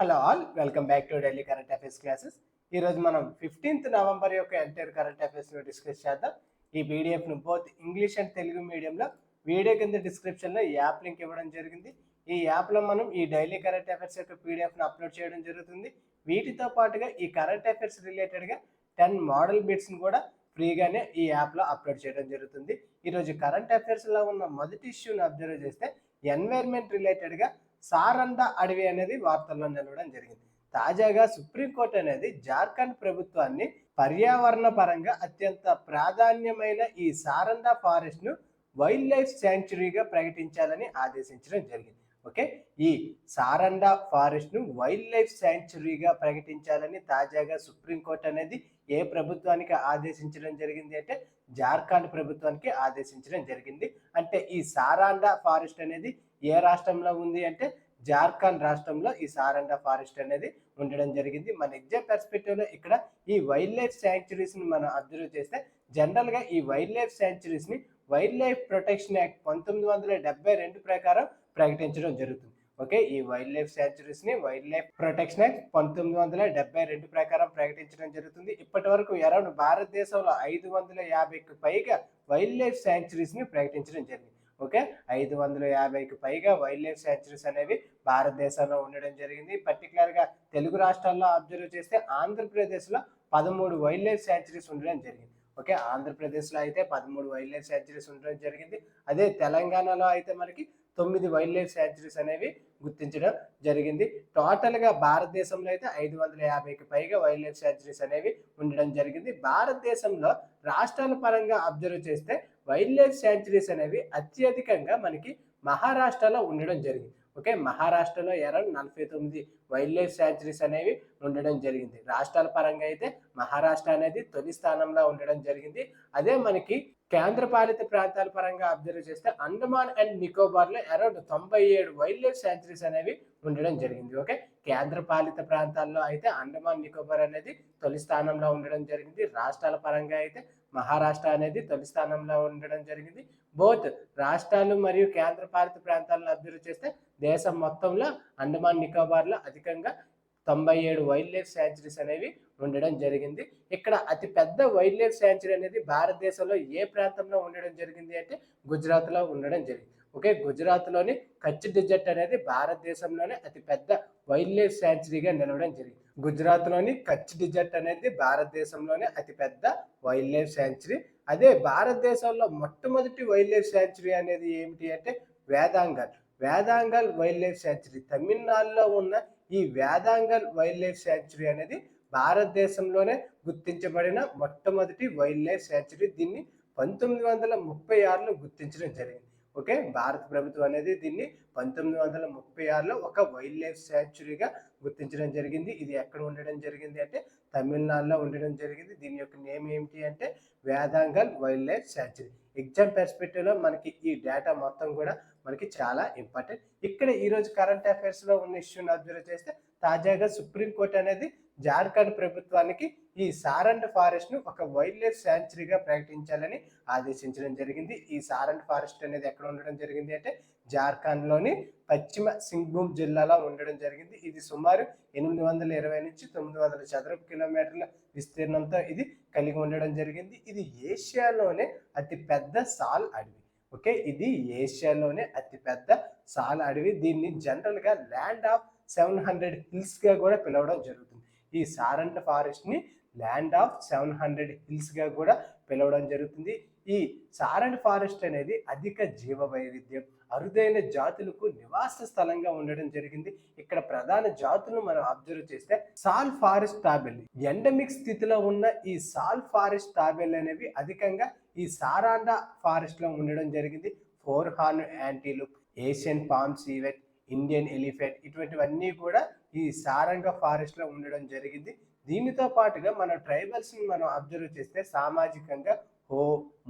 Hello all welcome back to Delhi current affairs classes. ఈరోజు మనం fifteenth November యొక్క entire current అఫైర్స్ను discuss చేద్దాం. ఈ పీడిఎఫ్ను బోత్ ఇంగ్లీష్ అండ్ తెలుగు మీడియంలో వీడియో కింద డిస్క్రిప్షన్లో ఈ యాప్ లింక్ ఇవ్వడం జరిగింది. ఈ యాప్లో మనం ఈ డైలీ కరెంట్ అఫైర్స్ యొక్క పీడిఎఫ్ను అప్లోడ్ చేయడం జరుగుతుంది. వీటితో పాటుగా ఈ కరెంట్ అఫైర్స్ రిలేటెడ్గా టెన్ మోడల్ బిట్స్ని కూడా ఫ్రీగానే ఈ యాప్లో అప్లోడ్ చేయడం జరుగుతుంది. ఈరోజు కరెంట్ అఫైర్స్లో ఉన్న మొదటి ఇష్యూని అబ్జర్వ్ చేస్తే ఎన్వైర్న్మెంట్ రిలేటెడ్గా సారంద అడవి అనేది వార్తల్లో నిలవడం జరిగింది. తాజాగా సుప్రీంకోర్టు అనేది జార్ఖండ్ ప్రభుత్వాన్ని పర్యావరణ పరంగా అత్యంత ప్రాధాన్యమైన ఈ సారంద ఫారెస్ట్ను వైల్డ్ లైఫ్ శాంచురీగా ప్రకటించాలని ఆదేశించడం జరిగింది. ఓకే? ఈ సారండా ఫారెస్ట్ను వైల్డ్ లైఫ్ శాంక్చురీగా ప్రకటించాలని తాజాగా సుప్రీంకోర్టు అనేది ఏ ప్రభుత్వానికి ఆదేశించడం జరిగింది అంటే జార్ఖండ్ ప్రభుత్వానికి ఆదేశించడం జరిగింది. అంటే ఈ సారాండా ఫారెస్ట్ అనేది ఏ రాష్ట్రంలో ఉంది అంటే జార్ఖండ్ రాష్ట్రంలో ఈ సారండా ఫారెస్ట్ అనేది ఉండడం జరిగింది. మన ఎగ్జామ్ పర్స్పెక్టివ్లో ఇక్కడ ఈ వైల్డ్ లైఫ్ శాంక్చురీస్ని మనం అబ్జర్వ్ చేస్తే జనరల్గా ఈ వైల్డ్ లైఫ్ శాంక్చురీస్ని వైల్డ్ లైఫ్ ప్రొటెక్షన్ యాక్ట్ పంతొమ్మిది వందల డెబ్బై రెండు ప్రకారం ప్రకటించడం జరుగుతుంది. ఓకే? ఈ వైల్డ్ లైఫ్ శాంచురీస్ని వైల్డ్ లైఫ్ ప్రొటెక్షన్ యాక్ట్ పంతొమ్మిది వందల డెబ్బై రెండు ప్రకారం ప్రకటించడం జరుగుతుంది. ఇప్పటి వరకు అరౌండ్ భారతదేశంలో ఐదు వందల యాభైకి పైగా వైల్డ్ లైఫ్ శాంచురీస్ని ప్రకటించడం జరిగింది. ఓకే? ఐదు వందల యాభైకి పైగా వైల్డ్ లైఫ్ శాంచురీస్ అనేవి భారతదేశంలో ఉండడం జరిగింది. పర్టికులర్గా తెలుగు రాష్ట్రాల్లో అబ్జర్వ్ చేస్తే ఆంధ్రప్రదేశ్లో పదమూడు వైల్డ్ లైఫ్ శాంచురీస్ ఉండడం జరిగింది. ఓకే? ఆంధ్రప్రదేశ్లో అయితే పదమూడు వైల్డ్ లైఫ్ శాంచురీస్ ఉండడం జరిగింది. అదే తెలంగాణలో అయితే మనకి తొమ్మిది వైల్డ్ లైఫ్ శాంచురీస్ అనేవి గుర్తించడం జరిగింది. టోటల్గా భారతదేశంలో అయితే ఐదు వందల యాభైకి పైగా వైల్డ్ లైఫ్ శాంచురీస్ అనేవి ఉండడం జరిగింది. భారతదేశంలో రాష్ట్రాల పరంగా అబ్జర్వ్ చేస్తే వైల్డ్ లైఫ్ శాంచురీస్ అనేవి అత్యధికంగా మనకి మహారాష్ట్రలో ఉండడం జరిగింది. ఓకే? మహారాష్ట్రలో అరౌండ్ నలభై తొమ్మిది వైల్డ్ లైఫ్ శాంచురీస్ అనేవి ఉండడం జరిగింది. రాష్ట్రాల పరంగా అయితే మహారాష్ట్ర అనేది తొలి స్థానంలో ఉండడం జరిగింది. అదే మనకి కేంద్రపాలిత ప్రాంతాల పరంగా అబ్జర్వ్ చేస్తే అండమాన్ అండ్ నికోబార్లో అరౌండ్ తొంభై ఏడు వైల్డ్ లైఫ్ శాంచురీస్ అనేవి ఉండడం జరిగింది ఓకే? కేంద్రపాలిత ప్రాంతాల్లో అయితే అండమాన్ నికోబార్ అనేది తొలి స్థానంలో ఉండడం జరిగింది. రాష్ట్రాల పరంగా అయితే మహారాష్ట్ర అనేది తొలి స్థానంలో ఉండడం జరిగింది. బోత్ రాష్ట్రాలు మరియు కేంద్రపాలిత ప్రాంతాలను అబ్జర్వ్ చేస్తే దేశం మొత్తంలో అండమాన్ నికోబార్లో అధికంగా తొంభై ఏడు వైల్డ్ లైఫ్ శాంచురీస్ అనేవి ఉండడం జరిగింది. ఇక్కడ అతి పెద్ద వైల్డ్ లైఫ్ శాంచురీ అనేది భారతదేశంలో ఏ ప్రాంతంలో ఉండడం జరిగింది అంటే గుజరాత్లో ఉండడం జరిగింది. ఓకే గుజరాత్లోని కచ్ డిజర్ట్ అనేది భారతదేశంలోనే అతి పెద్ద వైల్డ్ లైఫ్ శాంచురీగా నిలవడం జరిగింది. గుజరాత్లోని కచ్ డిజర్ట్ అనేది భారతదేశంలోనే అతి పెద్ద వైల్డ్ లైఫ్ శాంచురీ. అదే భారతదేశంలో మొట్టమొదటి వైల్డ్ లైఫ్ శాంచురీ అనేది ఏమిటి అంటే వేదాంగల్. Vedanthangal wildlife sanctuary. తమిళనాడులో ఉన్న ఈ వేదాంగల్ వైల్డ్ లైఫ్ శాంచురీ అనేది భారతదేశంలోనే గుర్తించబడిన మొట్టమొదటి వైల్డ్ లైఫ్ శాంచురీ. దీన్ని పంతొమ్మిది వందల ముప్పై ఆరులో గుర్తించడం జరిగింది. ఓకే? భారత ప్రభుత్వం అనేది దీన్ని పంతొమ్మిది వందల ముప్పై ఆరులో ఒక వైల్డ్ లైఫ్ శాంచురీగా గుర్తించడం జరిగింది. ఇది ఎక్కడ ఉండడం జరిగింది అంటే తమిళనాడులో ఉండడం జరిగింది. దీని యొక్క నేమ్ ఏమిటి అంటే Vedanthangal wild life sanctuary. Exam పెర్స్పెక్టివ్లో మనకి ఈ డేటా మొత్తం కూడా మనకి చాలా ఇంపార్టెంట్ ఇక్కడ ఈరోజు కరెంట్ అఫైర్స్లో ఉన్న ఇష్యూని అబ్జర్వ్ చేస్తే తాజాగా సుప్రీంకోర్టు అనేది జార్ఖండ్ ప్రభుత్వానికి ఈ సారండ్ ఫారెస్ట్ను ఒక వైల్డ్ లైఫ్ శాంచురీగా ప్రకటించాలని ఆదేశించడం జరిగింది. ఈ సారండ్ ఫారెస్ట్ అనేది ఎక్కడ ఉండడం జరిగింది అంటే జార్ఖండ్లోని పశ్చిమ సింగ్భూమ్ జిల్లాలో ఉండడం జరిగింది. ఇది సుమారు ఎనిమిది వందల ఇరవై నుంచి తొమ్మిది వందల చదరపు కిలోమీటర్ల విస్తీర్ణంతో ఇది కలిగి ఉండడం జరిగింది. ఇది ఏషియాలోనే అతి పెద్ద సాల్ అడవి. ఓకే? ఇది ఏషియాలోనే అతిపెద్ద సాల్ అడవి. దీన్ని జనరల్గా ల్యాండ్ ఆఫ్ సెవెన్ హండ్రెడ్ హిల్స్గా కూడా పిలవడం జరుగుతుంది. ఈ సారంట ఫారెస్ట్ని ల్యాండ్ ఆఫ్ సెవెన్ హండ్రెడ్ హిల్స్గా కూడా పిలవడం జరుగుతుంది. ఈ సారంట్ ఫారెస్ట్ అనేది అధిక జీవ వైవిధ్యం అరుదైన జాతులకు నివాస స్థలంగా ఉండడం జరిగింది. ఇక్కడ ప్రధాన జాతులను మనం అబ్జర్వ్ చేస్తే సాల్ ఫారెస్ట్ తాబెల్. ఎండమిక్ స్థితిలో ఉన్న ఈ సాల్ ఫారెస్ట్ తాబెల్ అనేవి అధికంగా ఈ సారాండా ఫారెస్ట్లో ఉండడం జరిగింది. Four horn antelope Asian palm civet Indian elephant ఇటువంటివన్నీ కూడా ఈ సారంగ ఫారెస్ట్లో ఉండడం జరిగింది. దీనితో పాటుగా మన ట్రైబల్స్ని మనం అబ్జర్వ్ చేస్తే సామాజికంగా హో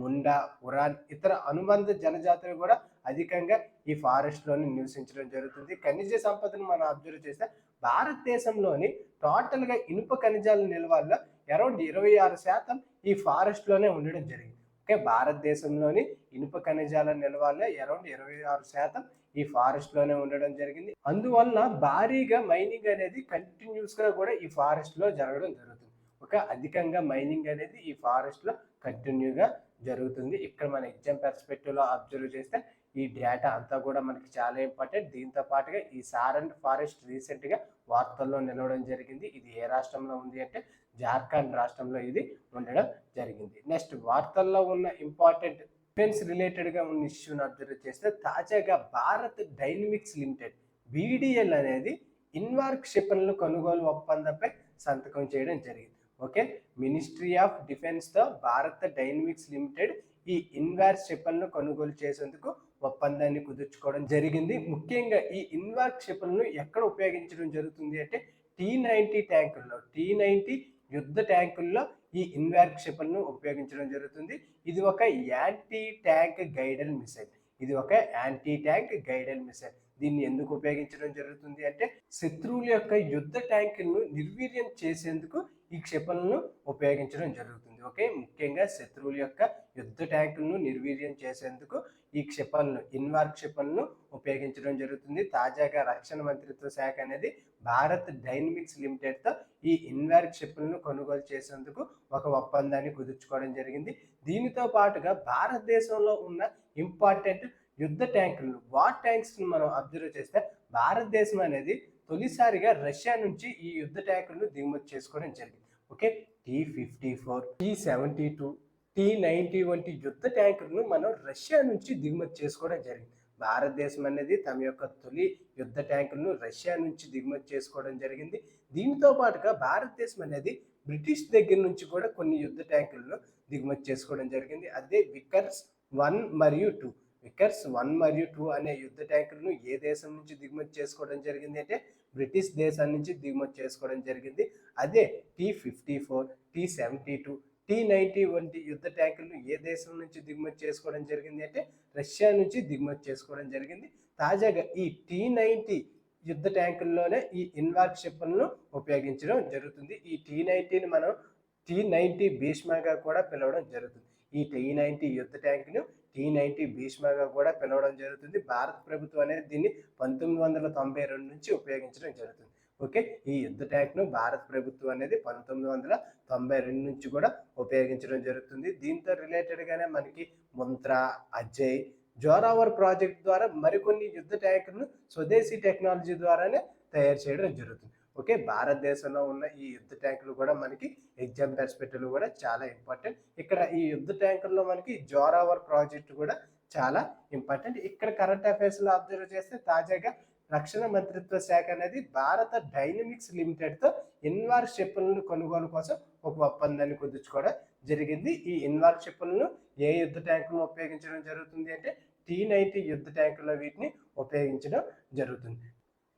ముండా ఉరాన్ ఇతర అనుబంధ జనజాతులు కూడా అధికంగా ఈ ఫారెస్ట్లోని నివసించడం జరుగుతుంది. ఖనిజ సంపదను మనం అబ్జర్వ్ చేస్తే భారతదేశంలోని టోటల్గా ఇనుప ఖనిజాల నిల్వల్లో అరౌండ్ ఇరవై ఆరు శాతం ఈ ఫారెస్ట్లోనే ఉండడం జరిగింది. ఓకే భారతదేశంలోని ఇనుప ఖనిజాల నిల్వల్లో అరౌండ్ ఇరవై ఆరు శాతం ఈ ఫారెస్ట్లోనే ఉండడం జరిగింది. అందువల్ల భారీగా మైనింగ్ అనేది కంటిన్యూస్గా కూడా ఈ ఫారెస్ట్లో జరగడం జరుగుతుంది. ఒక అధికంగా మైనింగ్ అనేది ఈ ఫారెస్ట్లో కంటిన్యూగా జరుగుతుంది. ఇక్కడ మన ఎగ్జామ్ పెర్స్పెక్టివ్లో అబ్జర్వ్ చేస్తే ఈ డేటా అంతా కూడా మనకి చాలా ఇంపార్టెంట్ దీంతో పాటుగా ఈ సారండ్ ఫారెస్ట్ రీసెంట్గా వార్తల్లో నిలవడం జరిగింది. ఇది ఏ రాష్ట్రంలో ఉంది అంటే జార్ఖండ్ రాష్ట్రంలో ఇది ఉండడం జరిగింది. నెక్స్ట్ వార్తల్లో ఉన్న ఇంపార్టెంట్ డిఫెన్స్ రిలేటెడ్గా ఉన్న ఇష్యూని అబ్జర్వ్ చేస్తే తాజాగా భారత్ డైనమిక్స్ లిమిటెడ్ బీడిఎల్ అనేది ఇన్వార్క్ క్షిపణులు కొనుగోలు ఒప్పందంపై సంతకం చేయడం జరిగింది. ఓకే మినిస్ట్రీ ఆఫ్ డిఫెన్స్తో డైనమిక్స్ లిమిటెడ్ ఈ ఇన్వార్ క్షిపణులు కొనుగోలు చేసేందుకు ఒప్పందాన్ని కుదుర్చుకోవడం జరిగింది. ముఖ్యంగా ఈ ఇన్వార్ క్షిపణులను ఎక్కడ ఉపయోగించడం జరుగుతుంది అంటే టీ నైన్టీ ట్యాంకుల్లో టీ నైన్టీ యుద్ధ ట్యాంకుల్లో ఈ ఇన్వార్ క్షిపణులను ఉపయోగించడం జరుగుతుంది. ఇది ఒక యాంటీ ట్యాంక్ గైడెల్ మిసైల్. ఇది ఒక యాంటీ ట్యాంక్ గైడెల్ మిసైల్. దీన్ని ఎందుకు ఉపయోగించడం జరుగుతుంది అంటే శత్రువుల యొక్క యుద్ధ ట్యాంకులను నిర్వీర్యం చేసేందుకు ఈ క్షిపణులను ఉపయోగించడం జరుగుతుంది. ఓకే? ముఖ్యంగా శత్రువుల యొక్క యుద్ధ ట్యాంకులను నిర్వీర్యం చేసేందుకు ఈ క్షిపణులు ఇన్వార్ క్షిపణులను ఉపయోగించడం జరుగుతుంది. తాజాగా రక్షణ మంత్రిత్వ శాఖ అనేది భారత్ డైనమిక్స్ లిమిటెడ్తో ఈ ఇన్వార్ క్షిపణులను కొనుగోలు చేసేందుకు ఒక ఒప్పందాన్ని కుదుర్చుకోవడం జరిగింది. దీనితో పాటుగా భారతదేశంలో ఉన్న ఇంపార్టెంట్ యుద్ధ ట్యాంకులను వార్ ట్యాంక్స్ను మనం అబ్జర్వ్ చేస్తే భారతదేశం అనేది తొలిసారిగా రష్యా నుంచి ఈ యుద్ధ ట్యాంకులను దిగుమతి చేసుకోవడం జరిగింది. Okay? T fifty four T seventy two T ninety వంటి యుద్ధ ట్యాంకులను మనం రష్యా నుంచి దిగుమతి చేసుకోవడం జరిగింది. భారతదేశం అనేది తమ యొక్క తొలి యుద్ధ ట్యాంకులను రష్యా నుంచి దిగుమతి చేసుకోవడం జరిగింది. దీనితో పాటుగా భారతదేశం అనేది బ్రిటిష్ దగ్గర నుంచి కూడా కొన్ని యుద్ధ ట్యాంకులను దిగుమతి చేసుకోవడం జరిగింది. అదే వికర్స్ వన్ మరియు టూ. వికర్స్ వన్ మరియు టూ అనే యుద్ధ ట్యాంకులను ఏ దేశం నుంచి దిగుమతి చేసుకోవడం జరిగింది అంటే బ్రిటిష్ దేశం నుంచి దిగుమతి చేసుకోవడం జరిగింది. అదే T fifty four T seventy two T ninety వంటి యుద్ధ ట్యాంకులను ఏ దేశం నుంచి దిగుమతి చేసుకోవడం జరిగింది అంటే రష్యా నుంచి దిగుమతి చేసుకోవడం జరిగింది. తాజాగా ఈ టీ నైంటీ యుద్ధ ట్యాంకుల్లోనే ఈ ఇన్వార్ షిప్లను ఉపయోగించడం జరుగుతుంది. ఈ టీ నైంటీని మనం టీ నైంటీ భీష్మగా కూడా పిలవడం జరుగుతుంది. ఈ టీ నైంటీ యుద్ధ ట్యాంకును టీ నైన్టీ భీష్మగా కూడా పిలవడం జరుగుతుంది. భారత ప్రభుత్వం అనేది దీన్ని పంతొమ్మిది వందల తొంభై రెండు నుంచి ఉపయోగించడం జరుగుతుంది. ఓకే? ఈ యుద్ధ ట్యాంక్ను భారత ప్రభుత్వం అనేది పంతొమ్మిది వందల తొంభై రెండు నుంచి కూడా ఉపయోగించడం జరుగుతుంది. దీంతో రిలేటెడ్గానే మనకి ముంత్రా అజయ్ జోరావర్ ప్రాజెక్ట్ ద్వారా మరికొన్ని యుద్ధ ట్యాంకులను స్వదేశీ టెక్నాలజీ ద్వారానే తయారు చేయడం జరుగుతుంది. ఓకే? భారతదేశంలో ఉన్న ఈ యుద్ధ ట్యాంకులు కూడా మనకి ఎగ్జామ్ పర్స్పెక్టివ్ కూడా చాలా ఇంపార్టెంట్. ఇక్కడ ఈ యుద్ధ ట్యాంకుల్లో మనకి జోరావర్ ప్రాజెక్ట్ కూడా చాలా ఇంపార్టెంట్. ఇక్కడ కరెంట్ అఫైర్స్లో అబ్జర్వ్ చేస్తే తాజాగా రక్షణ మంత్రిత్వ శాఖ అనేది భారత డైనమిక్స్ లిమిటెడ్తో ఇన్వార్ షిప్పులను కొనుగోలు కోసం ఒక ఒప్పందాన్ని కుదుర్చుకోవడం జరిగింది. ఈ ఇన్వార్ షిప్పులను ఏ యుద్ధ ట్యాంకులను ఉపయోగించడం జరుగుతుంది అంటే టీ నైన్టీ యుద్ధ ట్యాంకుల వీటిని ఉపయోగించడం జరుగుతుంది.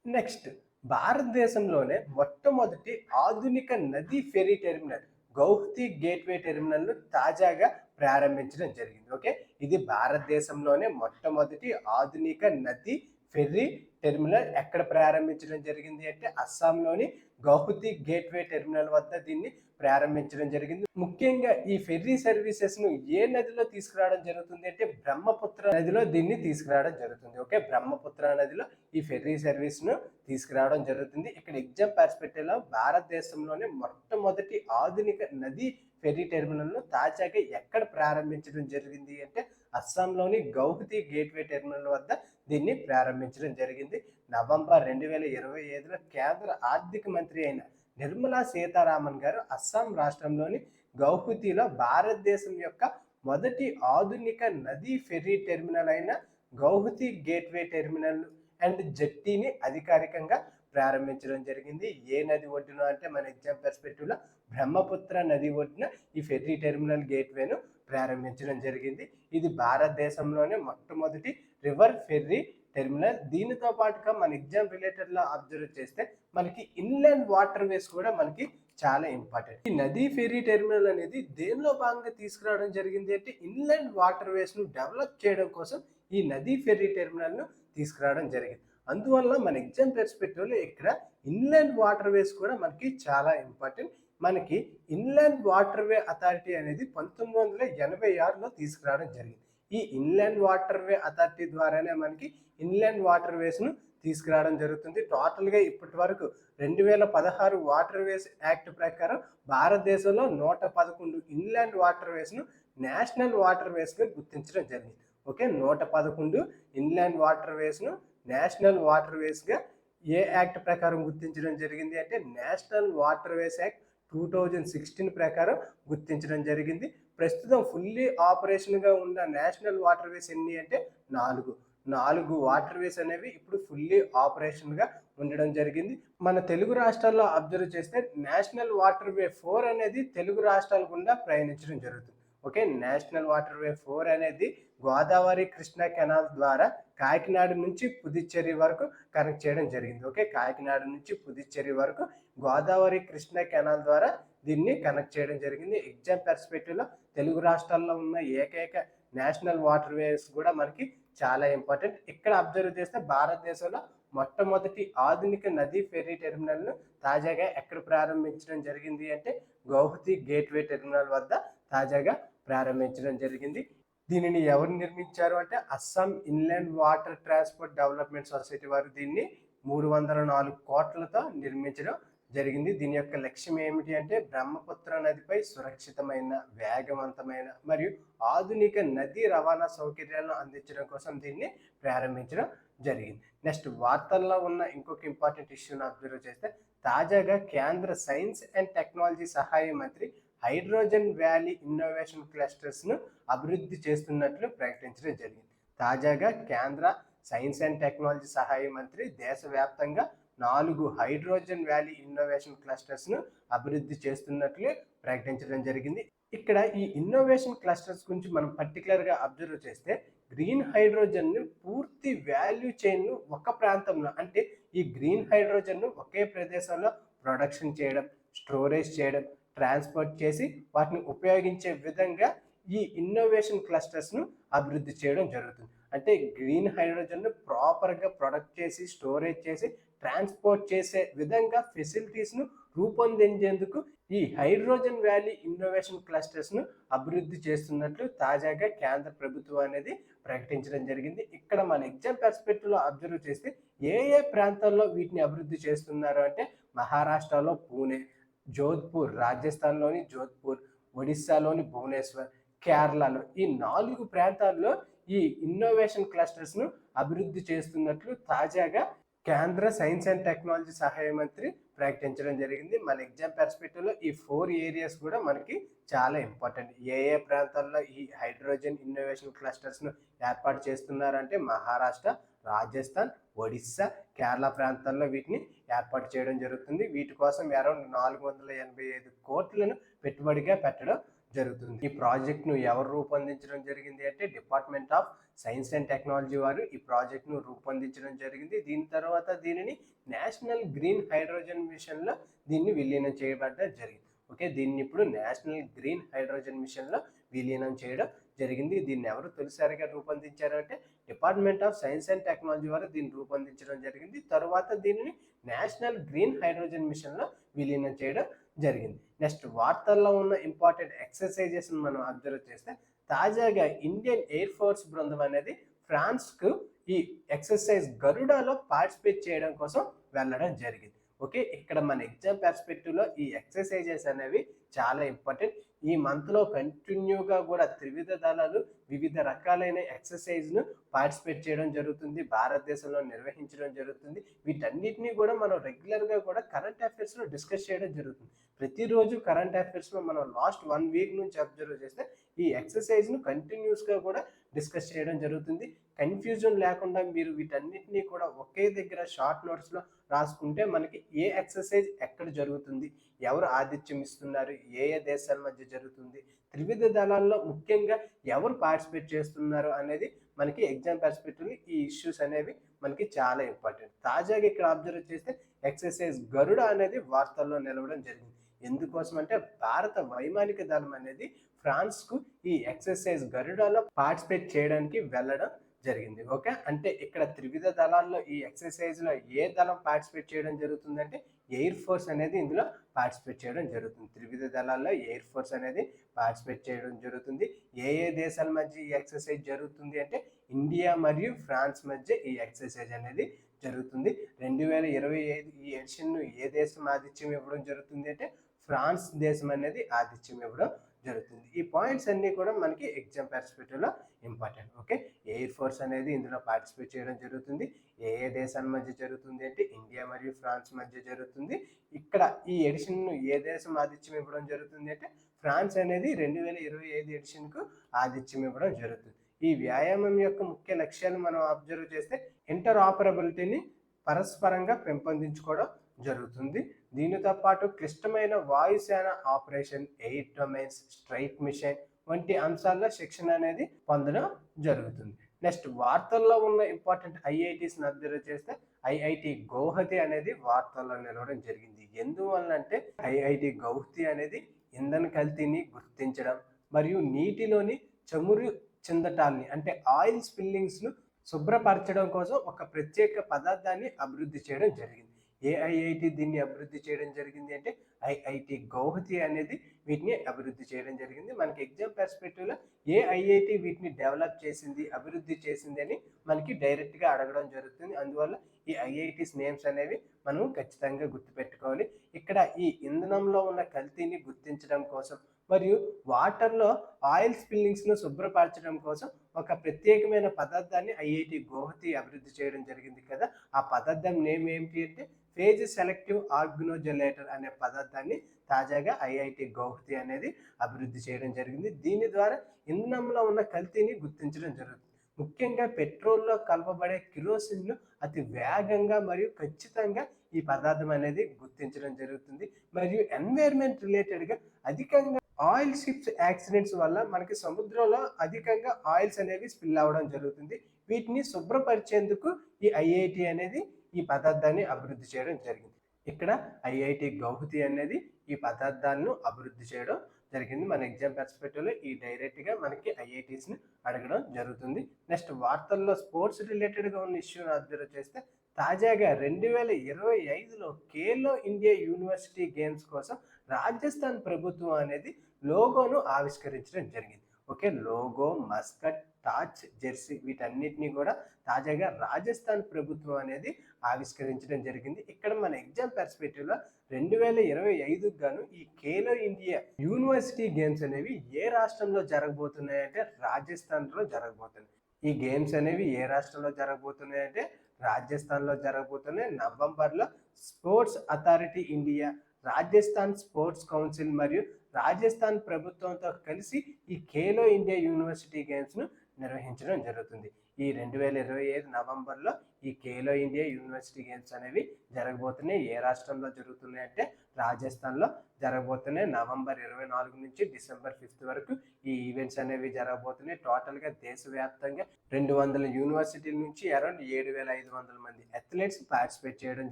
నెక్స్ట్ భారతదేశంలోనే మొట్టమొదటి ఆధునిక నది ఫెరీ టెర్మినల్ గౌహతి గేట్వే టెర్మినల్ను తాజాగా ప్రారంభించడం జరిగింది. ఓకే? ఇది భారతదేశంలోనే మొట్టమొదటి ఆధునిక నది ఫెర్రీ టెర్మినల్ ఎక్కడ ప్రారంభించడం జరిగింది అంటే అస్సాంలోని గౌహతి గేట్వే టెర్మినల్ వద్ద దీన్ని ప్రారంభించడం జరిగింది. ముఖ్యంగా ఈ ఫెర్రీ సర్వీసెస్ను ఏ నదిలో తీసుకురావడం జరుగుతుంది అంటే బ్రహ్మపుత్ర నదిలో దీన్ని తీసుకురావడం జరుగుతుంది. ఓకే? బ్రహ్మపుత్ర నదిలో ఈ ఫెర్రీ సర్వీస్ను తీసుకురావడం జరుగుతుంది. ఇక్కడ ఎగ్జామ్ పర్స్పెక్టివ్లో భారతదేశంలోనే మొట్టమొదటి ఆధునిక నది ఫెర్రీ టెర్మినల్ను తాజాగా ఎక్కడ ప్రారంభించడం జరిగింది అంటే అస్సాంలోని గౌహతి గేట్వే టెర్మినల్ వద్ద దీన్ని ప్రారంభించడం జరిగింది. నవంబర్ రెండు వేల ఇరవై ఐదులో కేంద్ర ఆర్థిక మంత్రి అయిన నిర్మలా సీతారామన్ గారు అస్సాం రాష్ట్రంలోని గౌహతిలో భారతదేశం యొక్క మొదటి ఆధునిక నదీ ఫెర్రీ టెర్మినల్ అయిన గౌహతి గేట్వే టెర్మినల్ అండ్ జట్టీని అధికారికంగా ప్రారంభించడం జరిగింది. ఏ నది ఒడ్డున అంటే మన ఎగ్జామ్ పర్స్పెక్టివ్లో బ్రహ్మపుత్ర నది ఒడ్డున ఈ ఫెర్రీ టెర్మినల్ గేట్వేను ప్రారంభించడం జరిగింది. ఇది భారతదేశంలోనే మొట్టమొదటి రివర్ ఫెర్రీ టెర్మినల్. దీనితో పాటుగా మన ఎగ్జామ్ రిలేటెడ్లో అబ్జర్వ్ చేస్తే మనకి ఇన్లాండ్ వాటర్ వేస్ కూడా మనకి చాలా ఇంపార్టెంట్. ఈ నదీ ఫెర్రీ టెర్మినల్ అనేది దేనిలో భాగంగా తీసుకురావడం జరిగింది అంటే ఇన్లాండ్ వాటర్ వేస్ను డెవలప్ చేయడం కోసం ఈ నదీ ఫెర్రీ టెర్మినల్ను తీసుకురావడం జరిగింది. అందువల్ల మన ఎగ్జామ్ పర్స్పెక్టివ్ ఇక్కడ ఇన్లాండ్ వాటర్ వేస్ కూడా మనకి చాలా ఇంపార్టెంట్. మనకి ఇన్లాండ్ వాటర్ వే అథారిటీ అనేది పంతొమ్మిది వందల ఎనభై ఆరులో తీసుకురావడం జరిగింది. ఈ ఇన్లాండ్ వాటర్ వే అథారిటీ ద్వారానే మనకి ఇన్లాండ్ వాటర్ వేస్ను తీసుకురావడం జరుగుతుంది. టోటల్గా ఇప్పటి వరకు రెండు వేల పదహారు వాటర్ వేస్ యాక్ట్ ప్రకారం భారతదేశంలో నూట పదకొండు ఇన్లాండ్ వాటర్ వేస్ను నేషనల్ వాటర్ వేస్గా గుర్తించడం జరిగింది. ఓకే? నూట పదకొండు ఇన్లాండ్ వాటర్ వేస్ను నేషనల్ వాటర్ వేస్గా ఏ యాక్ట్ ప్రకారం గుర్తించడం జరిగింది అంటే national water ways act two thousand sixteen ప్రకారం గుర్తించడం జరిగింది. ప్రస్తుతం ఫుల్లీ ఆపరేషన్గా ఉన్న నేషనల్ వాటర్ వేస్ ఎన్ని అంటే నాలుగు. నాలుగు వాటర్ వేస్ అనేవి ఇప్పుడు ఫుల్లీ ఆపరేషన్గా ఉండడం జరిగింది. మన తెలుగు రాష్ట్రాల్లో అబ్జర్వ్ చేస్తే నేషనల్ వాటర్ వే ఫోర్ అనేది తెలుగు రాష్ట్రాల గుండా ప్రయాణించడం జరుగుతుంది. Okay? National water way four అనేది గోదావరి కృష్ణా కెనాల్ ద్వారా కాకినాడ నుంచి పుదుచ్చేరి వరకు కనెక్ట్ చేయడం జరిగింది. ఓకే? కాకినాడ నుంచి పుదుచ్చేరి వరకు గోదావరి కృష్ణా కెనాల్ ద్వారా దీన్ని కనెక్ట్ చేయడం జరిగింది. ఎగ్జామ్ పర్స్పెక్టివ్లో తెలుగు రాష్ట్రాల్లో ఉన్న ఏకైక నేషనల్ వాటర్ వేస్ కూడా మనకి చాలా ఇంపార్టెంట్ ఇక్కడ అబ్జర్వ్ చేస్తే భారతదేశంలో మొట్టమొదటి ఆధునిక నదీ ఫెర్రీ టెర్మినల్ను తాజాగా ఎక్కడ ప్రారంభించడం జరిగింది అంటే గౌహతి గేట్వే టెర్మినల్ వద్ద తాజాగా ప్రారంభించడం జరిగింది. దీనిని ఎవరు నిర్మించారు అంటే Assam inland water transport development society వారు దీన్ని మూడు వందల నాలుగు కోట్లతో నిర్మించడం జరిగింది. దీని యొక్క లక్ష్యం ఏమిటి అంటే బ్రహ్మపుత్ర నదిపై సురక్షితమైన వేగవంతమైన మరియు ఆధునిక నదీ రవాణా సౌకర్యాలను అందించడం కోసం దీన్ని ప్రారంభించడం జరిగింది. నెక్స్ట్ వార్తల్లో ఉన్న ఇంకొక ఇంపార్టెంట్ ఇష్యూను అబ్జర్వ్ చేస్తే తాజాగా కేంద్ర సైన్స్ అండ్ టెక్నాలజీ సహాయ మంత్రి హైడ్రోజన్ వ్యాలీ ఇన్నోవేషన్ క్లస్టర్స్ను అభివృద్ధి చేస్తున్నట్లు ప్రకటించడం జరిగింది. తాజాగా కేంద్ర సైన్స్ అండ్ టెక్నాలజీ సహాయ మంత్రి దేశవ్యాప్తంగా నాలుగు హైడ్రోజన్ వ్యాలీ ఇన్నోవేషన్ క్లస్టర్స్ను అభివృద్ధి చేస్తున్నట్లు ప్రకటించడం జరిగింది. ఇక్కడ ఈ ఇన్నోవేషన్ క్లస్టర్స్ గురించి మనం పర్టికులర్గా అబ్జర్వ్ చేస్తే గ్రీన్ హైడ్రోజన్ను పూర్తి వాల్యూ చైన్ను ఒక ప్రాంతంలో అంటే ఈ గ్రీన్ హైడ్రోజన్ను ఒకే ప్రదేశంలో ప్రొడక్షన్ చేయడం స్టోరేజ్ చేయడం ట్రాన్స్పోర్ట్ చేసి వాటిని ఉపయోగించే విధంగా ఈ ఇన్నోవేషన్ క్లస్టర్స్ను అభివృద్ధి చేయడం జరుగుతుంది. అంటే గ్రీన్ హైడ్రోజన్ను ప్రాపర్గా ప్రొడక్ట్ చేసి స్టోరేజ్ చేసి ట్రాన్స్పోర్ట్ చేసే విధంగా ఫెసిలిటీస్ను రూపొందించేందుకు ఈ హైడ్రోజన్ వ్యాలీ ఇన్నోవేషన్ క్లస్టర్స్ను అభివృద్ధి చేస్తున్నట్లు తాజాగా కేంద్ర ప్రభుత్వం అనేది ప్రకటించడం జరిగింది. ఇక్కడ మన ఎగ్జామ్ పర్స్పెక్టివ్లో అబ్జర్వ్ చేస్తే ఏ ఏ ప్రాంతాల్లో వీటిని అభివృద్ధి చేస్తున్నారు అంటే మహారాష్ట్రలో పూణే జోధ్పూర్ రాజస్థాన్లోని జోధ్పూర్ ఒడిస్సాలోని భువనేశ్వర్ కేరళలో ఈ నాలుగు ప్రాంతాల్లో ఈ ఇన్నోవేషన్ క్లస్టర్స్ను అభివృద్ధి చేస్తున్నట్లు తాజాగా కేంద్ర సైన్స్ అండ్ టెక్నాలజీ సహాయ మంత్రి ప్రకటించడం జరిగింది. మన ఎగ్జామ్ పెర్స్పెక్టివ్లో ఈ ఫోర్ ఏరియాస్ కూడా మనకి చాలా ఇంపార్టెంట్ ఏ ఏ ప్రాంతాల్లో ఈ హైడ్రోజన్ ఇన్నోవేషన్ క్లస్టర్స్ను ఏర్పాటు చేస్తున్నారంటే మహారాష్ట్ర రాజస్థాన్ ఒడిస్సా కేరళ ప్రాంతాల్లో వీటిని ఏర్పాటు చేయడం జరుగుతుంది. వీటి కోసం అరౌండ్ నాలుగు వందల ఎనభై ఐదు కోట్లను పెట్టుబడిగా పెట్టడం జరుగుతుంది. ఈ ప్రాజెక్ట్ను ఎవరు రూపొందించడం జరిగింది అంటే department of science and technology వారు ఈ ప్రాజెక్ట్ను రూపొందించడం జరిగింది. దీని తర్వాత దీనిని నేషనల్ గ్రీన్ హైడ్రోజన్ మిషన్లో దీన్ని విలీనం చేయబడ్డ జరిగింది. ఓకే దీన్ని ఇప్పుడు నేషనల్ గ్రీన్ హైడ్రోజన్ మిషన్లో విలీనం చేయడం జరిగింది. దీన్ని ఎవరు తొలిసారిగా రూపొందించారంటే department of science and technology వారు దీన్ని రూపొందించడం జరిగింది. తర్వాత దీనిని నేషనల్ గ్రీన్ హైడ్రోజన్ మిషన్లో విలీనం చేయడం జరిగింది. నెక్స్ట్ వార్తల్లో ఉన్న ఇంపార్టెంట్ ఎక్సర్సైజెస్ మనం అబ్జర్వ్ చేస్తే తాజాగా ఇండియన్ ఎయిర్ ఫోర్స్ బృందం అనేది ఫ్రాన్స్కు ఈ ఎక్సర్సైజ్ గరుడాలో పార్టిసిపేట్ చేయడం కోసం వెళ్ళడం జరిగింది. ఓకే ఇక్కడ మన ఎగ్జామ్ పర్స్పెక్టివ్లో ఈ ఎక్సర్సైజెస్ అనేవి చాలా ఇంపార్టెంట్. ఈ మంత్లో కంటిన్యూగా కూడా త్రివిధ దళాలు వివిధ రకాలైన ఎక్సర్సైజ్ను పార్టిసిపేట్ చేయడం జరుగుతుంది. భారతదేశంలో నిర్వహించడం జరుగుతుంది. వీటన్నిటిని కూడా మనం రెగ్యులర్గా కూడా కరెంట్ అఫైర్స్లో డిస్కస్ చేయడం జరుగుతుంది. ప్రతిరోజు కరెంట్ అఫైర్స్లో మనం లాస్ట్ వన్ వీక్ నుంచి అబ్జర్వ్ చేస్తే ఈ ఎక్సర్సైజ్ను కంటిన్యూస్గా కూడా డిస్కస్ చేయడం జరుగుతుంది. కన్ఫ్యూజన్ లేకుండా మీరు వీటన్నిటినీ కూడా ఒకే దగ్గర షార్ట్ నోట్స్లో రాసుకుంటే మనకి ఏ ఎక్సర్సైజ్ ఎక్కడ జరుగుతుంది ఎవరు ఆతిథ్యం ఇస్తున్నారు ఏ ఏ దేశాల మధ్య జరుగుతుంది త్రివిధ దళాల్లో ముఖ్యంగా ఎవరు పార్టిసిపేట్ చేస్తున్నారు అనేది మనకి ఎగ్జామ్ పర్స్పెక్టివ్లీ ఈ ఇష్యూస్ అనేవి మనకి చాలా ఇంపార్టెంట్. తాజాగా ఇక్కడ అబ్జర్వ్ చేస్తే ఎక్సర్సైజ్ గరుడ అనేది వార్తల్లో నిలవడం జరిగింది. ఎందుకోసం అంటే భారత వైమానిక దళం అనేది ఫ్రాన్స్కు ఈ ఎక్సర్సైజ్ గరుడాలో పార్టిసిపేట్ చేయడానికి వెళ్ళడం జరిగింది. ఓకే? అంటే ఇక్కడ త్రివిధ దళాల్లో ఈ ఎక్సర్సైజ్లో ఏ దళం పార్టిసిపేట్ చేయడం జరుగుతుందంటే ఎయిర్ ఫోర్స్ అనేది ఇందులో పార్టిసిపేట్ చేయడం జరుగుతుంది. త్రివిధ దళాల్లో ఎయిర్ ఫోర్స్ అనేది పార్టిసిపేట్ చేయడం జరుగుతుంది. ఏ ఏ దేశాల మధ్య ఈ ఎక్సర్సైజ్ జరుగుతుంది అంటే ఇండియా మరియు ఫ్రాన్స్ మధ్య ఈ ఎక్సర్సైజ్ అనేది జరుగుతుంది. రెండు వేల ఇరవై ఐదు ఈ ఎడిషన్ను ఏ దేశం ఆతిథ్యం ఇవ్వడం జరుగుతుంది అంటే ఫ్రాన్స్ దేశం అనేది ఆతిథ్యం ఇవ్వడం జరుగుతుంది. ఈ పాయింట్స్ అన్నీ కూడా మనకి ఎగ్జామ్ పర్స్పెక్టివ్లో ఇంపార్టెంట్. ఓకే? ఎయిర్ ఫోర్స్ అనేది ఇందులో పార్టిసిపేట్ చేయడం జరుగుతుంది. ఏ ఏ దేశాల మధ్య జరుగుతుంది అంటే ఇండియా మరియు ఫ్రాన్స్ మధ్య జరుగుతుంది. ఇక్కడ ఈ ఎడిషన్ను ఏ దేశం ఆతిథ్యం ఇవ్వడం జరుగుతుంది అంటే ఫ్రాన్స్ అనేది రెండు వేల ఇరవై ఐదు ఎడిషన్కు ఆతిథ్యం ఇవ్వడం జరుగుతుంది. ఈ వ్యాయామం యొక్క ముఖ్య లక్ష్యాలు మనం అబ్జర్వ్ చేస్తే ఇంటర్ ఆపరబిలిటీని పరస్పరంగా పెంపొందించుకోవడం జరుగుతుంది. దీనితో పాటు క్లిష్టమైన వాయుసేన operation air domains straight mission వంటి అంశాల్లో శిక్షణ అనేది పొందడం జరుగుతుంది. నెక్స్ట్ వార్తల్లో ఉన్న ఇంపార్టెంట్ ఐఐటీస్ అబ్జర్వ్ చేస్తే ఐఐటి గౌహతి అనేది వార్తల్లో నిలవడం జరిగింది. ఎందువల్ల అంటే ఐఐటి గౌహతి అనేది ఇంధన కల్తీని గుర్తించడం మరియు నీటిలోని చమురు చెందటాన్ని అంటే ఆయిల్ స్పిల్లింగ్స్ను శుభ్రపరచడం కోసం ఒక ప్రత్యేక పదార్థాన్ని అభివృద్ధి చేయడం జరిగింది. ఏ ఐఐటి దీన్ని అభివృద్ధి చేయడం జరిగింది అంటే ఐఐటి గౌహతి అనేది వీటిని అభివృద్ధి చేయడం జరిగింది. మనకి ఎగ్జామ్ పర్స్పెక్టివ్లో ఏ ఐఐటి వీటిని డెవలప్ చేసింది అభివృద్ధి చేసింది అని మనకి డైరెక్ట్గా అడగడం జరుగుతుంది. అందువల్ల ఈ ఐఐటీస్ నేమ్స్ అనేవి మనం ఖచ్చితంగా గుర్తుపెట్టుకోవాలి. ఇక్కడ ఈ ఇంధనంలో ఉన్న కల్తీని గుర్తించడం కోసం మరియు వాటర్లో ఆయిల్ స్పిల్లింగ్స్ను శుభ్రపరచడం కోసం ఒక ప్రత్యేకమైన పదార్థాన్ని ఐఐటి గౌహతి అభివృద్ధి చేయడం జరిగింది కదా. ఆ పదార్థం నేమ్ ఏమిటి అంటే ఫేజ్ సెలెక్టివ్ ఆర్గనోజలేటర్ అనే పదార్థాన్ని తాజాగా ఐఐటి గౌహతి అనేది అభివృద్ధి చేయడం జరిగింది. దీని ద్వారా ఇంధనంలో ఉన్న కల్తీని గుర్తించడం జరుగుతుంది. ముఖ్యంగా పెట్రోల్లో కలపబడే కిరోసిన్ను అతి వేగంగా మరియు ఖచ్చితంగా ఈ పదార్థం అనేది గుర్తించడం జరుగుతుంది. మరియు ఎన్వైర్మెంట్ రిలేటెడ్గా అధికంగా ఆయిల్ షిప్స్ యాక్సిడెంట్స్ వల్ల మనకి సముద్రంలో అధికంగా ఆయిల్స్ అనేవి స్పిల్ అవ్వడం జరుగుతుంది. వీటిని శుభ్రపరిచేందుకు ఈ ఐఐటి అనేది ఈ పదార్థాన్ని అభివృద్ధి చేయడం జరిగింది. ఇక్కడ ఐఐటి గౌహతి అనేది ఈ పదార్థాలను అభివృద్ధి చేయడం జరిగింది. మన ఎగ్జామ్ పర్స్పెక్టివ్లో ఈ డైరెక్ట్గా మనకి ఐఐటీస్ని అడగడం జరుగుతుంది. నెక్స్ట్ వార్తల్లో స్పోర్ట్స్ రిలేటెడ్గా ఉన్న ఇష్యూని అబ్జర్వ్ చేస్తే తాజాగా రెండు వేల ఇరవై ఐదులో కేలో ఇండియా యూనివర్సిటీ గేమ్స్ కోసం రాజస్థాన్ ప్రభుత్వం అనేది లోగోను ఆవిష్కరించడం జరిగింది. Okay logo mascot torch jersey వీటన్నిటిని కూడా తాజాగా రాజస్థాన్ ప్రభుత్వం అనేది ఆవిష్కరించడం జరిగింది. ఇక్కడ మన ఎగ్జామ్ పర్స్పెక్టివ్లో రెండు వేల ఇరవై ఐదుకు గాను ఈ ఖేలో ఇండియా యూనివర్సిటీ గేమ్స్ అనేవి ఏ రాష్ట్రంలో జరగబోతున్నాయి అంటే రాజస్థాన్లో జరగబోతున్నాయి. ఈ గేమ్స్ అనేవి ఏ రాష్ట్రంలో జరగబోతున్నాయి అంటే రాజస్థాన్లో జరగబోతున్నాయి. నవంబర్లో sports authority India Rajasthan sports council మరియు రాజస్థాన్ ప్రభుత్వంతో కలిసి ఈ ఖేలో ఇండియా యూనివర్సిటీ గేమ్స్ను నిర్వహించడం జరుగుతుంది. ఈ రెండు వేల ఇరవై ఐదు నవంబర్లో ఈ ఖేలో ఇండియా యూనివర్సిటీ గేమ్స్ అనేవి జరగబోతున్నాయి. ఏ రాష్ట్రంలో జరుగుతున్నాయి అంటే రాజస్థాన్లో జరగబోతున్నాయి. నవంబర్ ఇరవై నాలుగు నుంచి డిసెంబర్ ఫిఫ్త్ వరకు ఈ ఈవెంట్స్ అనేవి జరగబోతున్నాయి. టోటల్గా దేశవ్యాప్తంగా రెండు వందల యూనివర్సిటీల నుంచి అరౌండ్ ఏడు వేల ఐదు వందల మంది అథ్లెట్స్ పార్టిసిపేట్ చేయడం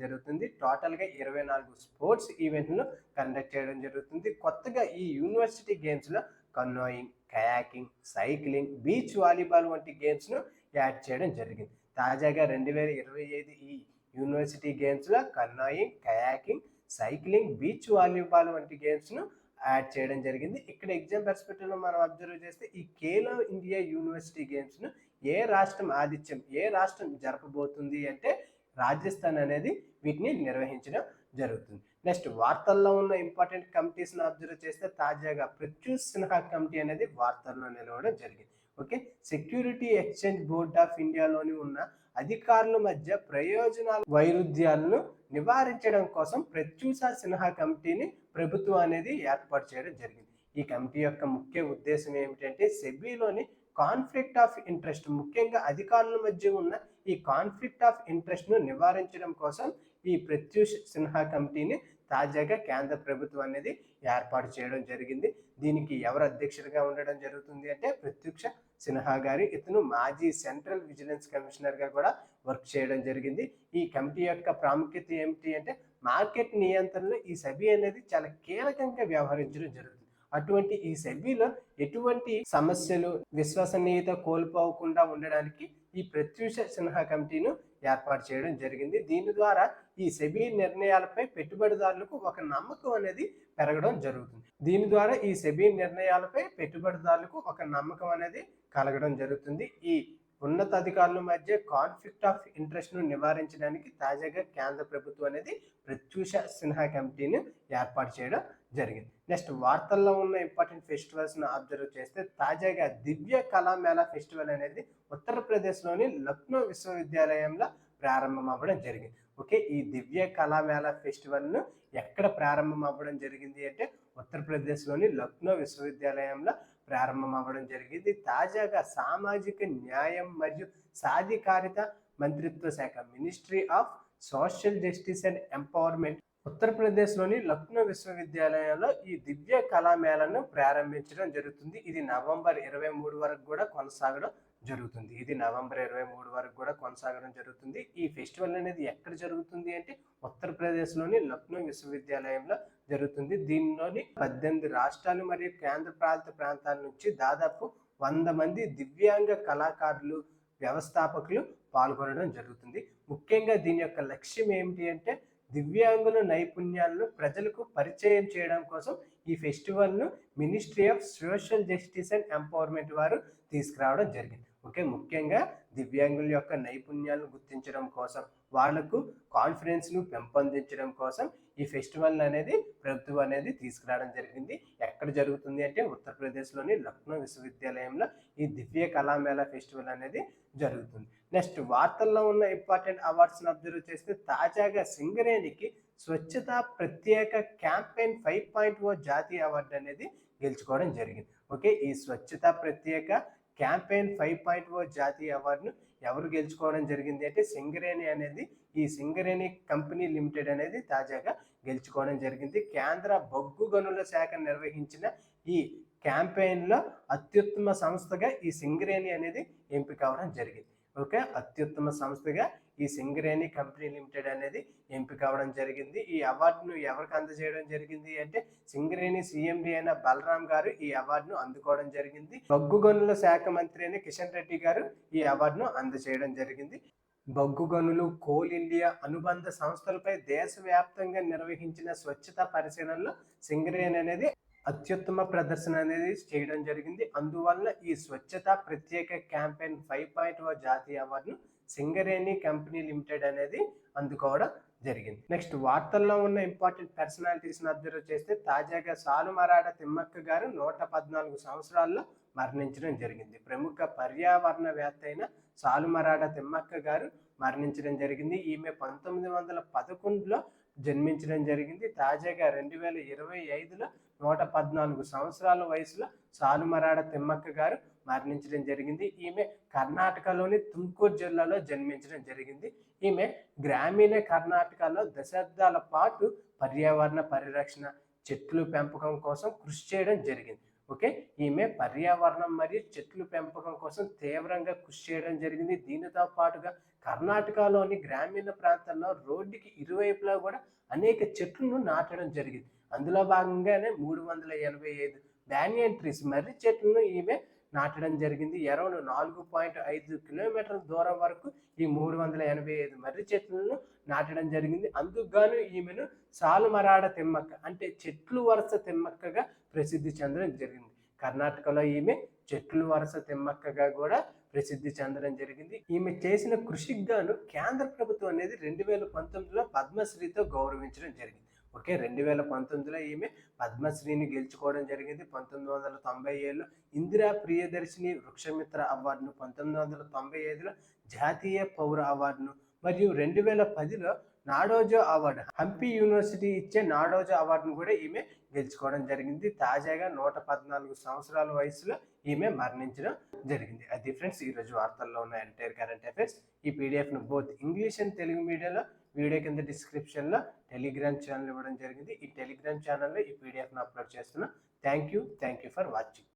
జరుగుతుంది. టోటల్గా ఇరవై నాలుగు స్పోర్ట్స్ ఈవెంట్లు కండక్ట్ చేయడం జరుగుతుంది. కొత్తగా ఈ యూనివర్సిటీ గేమ్స్లో canoeing kayaking cycling beach volleyball వంటి గేమ్స్ను యాడ్ చేయడం జరిగింది. తాజాగా రెండు వేల ఇరవై ఐదు ఈ యూనివర్సిటీ గేమ్స్లో canoeing kayaking cycling beach volleyball వంటి గేమ్స్ను యాడ్ చేయడం జరిగింది. ఇక్కడ ఎగ్జామ్ పర్స్పెక్టివ్లో మనం అబ్జర్వ్ చేస్తే ఈ కేలో ఇండియా యూనివర్సిటీ గేమ్స్ను ఏ రాష్ట్రం ఆతిథ్యం ఏ రాష్ట్రం జరపబోతుంది అంటే రాజస్థాన్ అనేది వీటిని నిర్వహించడం జరుగుతుంది. నెక్స్ట్ వార్తల్లో ఉన్న ఇంపార్టెంట్ కమిటీస్ని అబ్జర్వ్ చేస్తే తాజాగా ప్రత్యూ సిన్హా కమిటీ అనేది వార్తల్లో నిలవడం జరిగింది. Okay? Security exchange board of ఇండియాలోని ఉన్న అధికారుల మధ్య ప్రయోజనాల వైరుధ్యాలను నివారించడం కోసం ప్రత్యూష సిన్హా కమిటీని ప్రభుత్వం అనేది ఏర్పాటు చేయడం జరిగింది. ఈ కమిటీ యొక్క ముఖ్య ఉద్దేశం ఏమిటంటే సెబీలోని కాన్ఫ్లిక్ట్ ఆఫ్ ఇంట్రెస్ట్ ముఖ్యంగా అధికారుల మధ్య ఉన్న ఈ కాన్ఫ్లిక్ట్ ఆఫ్ ఇంట్రెస్ట్ను నివారించడం కోసం ఈ ప్రత్యూష్ సిన్హా కమిటీని తాజాగా కేంద్ర ప్రభుత్వం అనేది ఏర్పాటు చేయడం జరిగింది. దీనికి ఎవరు అధ్యక్షుడిగా ఉండడం జరుగుతుంది అంటే ప్రత్యక్ష సిన్హా గారి ఇతను మాజీ సెంట్రల్ విజిలెన్స్ కమిషనర్గా కూడా వర్క్ చేయడం జరిగింది. ఈ కమిటీ యొక్క ప్రాముఖ్యత ఏమిటి అంటే మార్కెట్ నియంత్రణలో ఈ సభి అనేది చాలా కీలకంగా వ్యవహరించడం జరుగుతుంది. అటువంటి ఈ సెబీలో ఎటువంటి సమస్యలు విశ్వసనీయత కోల్పోకుండా ఉండడానికి ఈ ప్రత్యూష సిన్హా కమిటీను ఏర్పాటు చేయడం జరిగింది. దీని ద్వారా ఈ సెబీ నిర్ణయాలపై పెట్టుబడిదారులకు ఒక నమ్మకం అనేది పెరగడం జరుగుతుంది. దీని ద్వారా ఈ సెబీ నిర్ణయాలపై పెట్టుబడిదారులకు ఒక నమ్మకం అనేది కలగడం జరుగుతుంది. ఈ ఉన్నతాధికారుల మధ్య కాన్ఫ్లిక్ట్ ఆఫ్ ఇంట్రెస్ట్ను నివారించడానికి తాజాగా కేంద్ర ప్రభుత్వం అనేది ప్రత్యూష సిన్హా కమిటీని ఏర్పాటు చేయడం జరిగింది. నెక్స్ట్ వార్తల్లో ఉన్న ఇంపార్టెంట్ ఫెస్టివల్స్ను అబ్జర్వ్ చేస్తే తాజాగా దివ్య కళామేళా ఫెస్టివల్ అనేది ఉత్తరప్రదేశ్లోని లక్నో విశ్వవిద్యాలయంలో ప్రారంభం అవ్వడం జరిగింది. ఓకే ఈ దివ్య కళామేళా ఫెస్టివల్ను ఎక్కడ ప్రారంభం అవ్వడం జరిగింది అంటే ఉత్తరప్రదేశ్లోని లక్నో విశ్వవిద్యాలయంలో ప్రారంభం అవ్వడం జరిగింది. తాజాగా సామాజిక న్యాయం మరియు సాధికారిత మంత్రిత్వ శాఖ ministry of social justice and empowerment ఉత్తరప్రదేశ్లోని లక్నో విశ్వవిద్యాలయంలో ఈ దివ్య కళామేళను ప్రారంభించడం జరుగుతుంది. ఇది నవంబర్ ఇరవై మూడు వరకు కూడా కొనసాగడం జరుగుతుంది. ఇది నవంబర్ ఇరవై మూడు వరకు కూడా కొనసాగడం జరుగుతుంది. ఈ ఫెస్టివల్ అనేది ఎక్కడ జరుగుతుంది అంటే ఉత్తరప్రదేశ్లోని లక్నో విశ్వవిద్యాలయంలో జరుగుతుంది. దీనిలోని పద్దెనిమిది రాష్ట్రాలు మరియు కేంద్ర ప్రాంత ప్రాంతాల నుంచి దాదాపు వంద మంది దివ్యాంగ కళాకారులు వ్యవస్థాపకులు పాల్గొనడం జరుగుతుంది. ముఖ్యంగా దీని యొక్క లక్ష్యం ఏమిటి అంటే దివ్యాంగుల నైపుణ్యాలను ప్రజలకు పరిచయం చేయడం కోసం ఈ ఫెస్టివల్ను ministry of social justice and empowerment వారు తీసుకురావడం జరిగింది. ఓకే ముఖ్యంగా దివ్యాంగుల యొక్క నైపుణ్యాలను గుర్తించడం కోసం వాళ్ళకు కాన్ఫిడెన్స్ను పెంపొందించడం కోసం ఈ ఫెస్టివల్ అనేది ప్రభుత్వం అనేది తీసుకురావడం జరిగింది. ఎక్కడ జరుగుతుంది అంటే ఉత్తరప్రదేశ్లోని లక్నో విశ్వవిద్యాలయంలో ఈ దివ్య కళామేళా ఫెస్టివల్ అనేది జరుగుతుంది. నెక్స్ట్ వార్తల్లో ఉన్న ఇంపార్టెంట్ అవార్డ్స్ని అబ్జర్వ్ చేస్తే తాజాగా సింగరేణికి స్వచ్ఛత ప్రత్యేక క్యాంపెయిన్ ఫైవ్ పాయింట్ ఓ జాతీయ అవార్డు అనేది గెలుచుకోవడం జరిగింది. ఓకే ఈ స్వచ్ఛత ప్రత్యేక క్యాంపెయిన్ ఫైవ్ పాయింట్ ఓ జాతీయ అవార్డును ఎవరు గెలుచుకోవడం జరిగింది అంటే సింగరేణి అనేది ఈ సింగరేణి కంపెనీ లిమిటెడ్ అనేది తాజాగా గెలుచుకోవడం జరిగింది. కేంద్ర బొగ్గు గనుల శాఖ నిర్వహించిన ఈ క్యాంపెయిన్లో అత్యుత్తమ సంస్థగా ఈ సింగరేణి అనేది ఎంపిక అవడం జరిగింది. ఓకే? అత్యుత్తమ సంస్థగా ఈ సింగరేణి కంపెనీ లిమిటెడ్ అనేది ఎంపిక అవడం జరిగింది. ఈ అవార్డును ఎవరికి అందజేయడం జరిగింది అంటే సింగరేణి సీఎండి అయిన బలరాం గారు ఈ అవార్డును అందుకోవడం జరిగింది. బొగ్గు గనుల శాఖ మంత్రి అయిన కిషన్ రెడ్డి గారు ఈ అవార్డును అందజేయడం జరిగింది. బొగ్గు గనులు కోల్ ఇండియా అనుబంధ సంస్థలపై దేశవ్యాప్తంగా నిర్వహించిన స్వచ్ఛత పరిశీలనలో సింగరేణి అనేది అత్యుత్తమ ప్రదర్శన అనేది చేయడం జరిగింది. అందువల్ల ఈ స్వచ్ఛత ప్రత్యేక క్యాంపెయిన్ ఫైవ్ పాయింట్ జాతీయ అవార్డును సింగరేణి కంపెనీ లిమిటెడ్ అనేది అందుకోవడం జరిగింది. నెక్స్ట్ వార్తల్లో ఉన్న ఇంపార్టెంట్ పర్సనాలిటీస్ని అబ్జర్వ్ చేస్తే తాజాగా సాలుమరాడ తిమ్మక్క గారు నూట పద్నాలుగు సంవత్సరాల్లో మరణించడం జరిగింది. ప్రముఖ పర్యావరణవేత్త అయిన సాలుమరాడ తిమ్మక్క గారు మరణించడం జరిగింది. ఈమె పంతొమ్మిది వందల పదకొండులో జన్మించడం జరిగింది. తాజాగా రెండు వేల ఇరవై ఐదులో నూట పద్నాలుగు సంవత్సరాల వయసులో సాలుమరాడ తిమ్మక్క గారు మరణించడం జరిగింది. ఈమె కర్ణాటకలోని తుమ్కూరు జిల్లాలో జన్మించడం జరిగింది. ఈమె గ్రామీణ కర్ణాటకలో దశాబ్దాల పాటు పర్యావరణ పరిరక్షణ చెట్లు పెంపకం కోసం కృషి చేయడం జరిగింది. ఓకే? ఈమె పర్యావరణం మరియు చెట్లు పెంపకం కోసం తీవ్రంగా కృషి చేయడం జరిగింది. దీనితో పాటుగా కర్ణాటకలోని గ్రామీణ ప్రాంతాల్లో రోడ్డుకి ఇరువైపులా కూడా అనేక చెట్లను నాటడం జరిగింది. అందులో భాగంగానే మూడు వందల ఎనభై ఐదు బ్యానియన్ ట్రీస్ మర్రి చెట్లను ఈమె నాటడం జరిగింది. ఎరౌండ్ నాలుగు పాయింట్ ఐదు కిలోమీటర్ల దూరం వరకు ఈ మూడు వందల ఎనభై ఐదు మర్రి చెట్లను నాటడం జరిగింది. అందుకుగాను ఈమెను సాలుమరాడ తిమ్మక్క అంటే చెట్లు వరుస తిమ్మక్కగా ప్రసిద్ధి చెందడం జరిగింది. కర్ణాటకలో ఈమె చెట్లు వరుస తిమ్మక్కగా కూడా ప్రసిద్ధి చెందడం జరిగింది. ఈమె చేసిన కృషికి గాను కేంద్ర ప్రభుత్వం అనేది రెండు వేల పంతొమ్మిదిలో పద్మశ్రీతో గౌరవించడం జరిగింది. ఓకే రెండు వేల పంతొమ్మిదిలో ఈమె పద్మశ్రీని గెలుచుకోవడం జరిగింది. పంతొమ్మిది వందల తొంభై ఏడులో ఇందిరా ప్రియదర్శిని వృక్షమిత్ర అవార్డును పంతొమ్మిది వందల తొంభై ఐదులో జాతీయ పౌర అవార్డును మరియు రెండు వేల పదిలో నాడోజో అవార్డు హంపి యూనివర్సిటీ ఇచ్చే నాడోజో అవార్డును కూడా ఈమె గెలుచుకోవడం జరిగింది. తాజాగా నూట పద్నాలుగు సంవత్సరాల వయసులో ఈమె మరణించడం జరిగింది. అది ఫ్రెండ్స్ ఈరోజు వార్తల్లో ఉన్న ఎంటైర్ కరెంట్ అఫైర్స్ ఈ పీడిఎఫ్ను బోత్ ఇంగ్లీష్ అండ్ తెలుగు మీడియాలో వీడియో కింద డిస్క్రిప్షన్లో టెలిగ్రామ్ ఛానల్ ఇవ్వడం జరిగింది. ఈ టెలిగ్రామ్ ఛానల్లో ఈ పీడిఎఫ్ను అప్లోడ్ చేస్తున్నాను thank you thank you for watching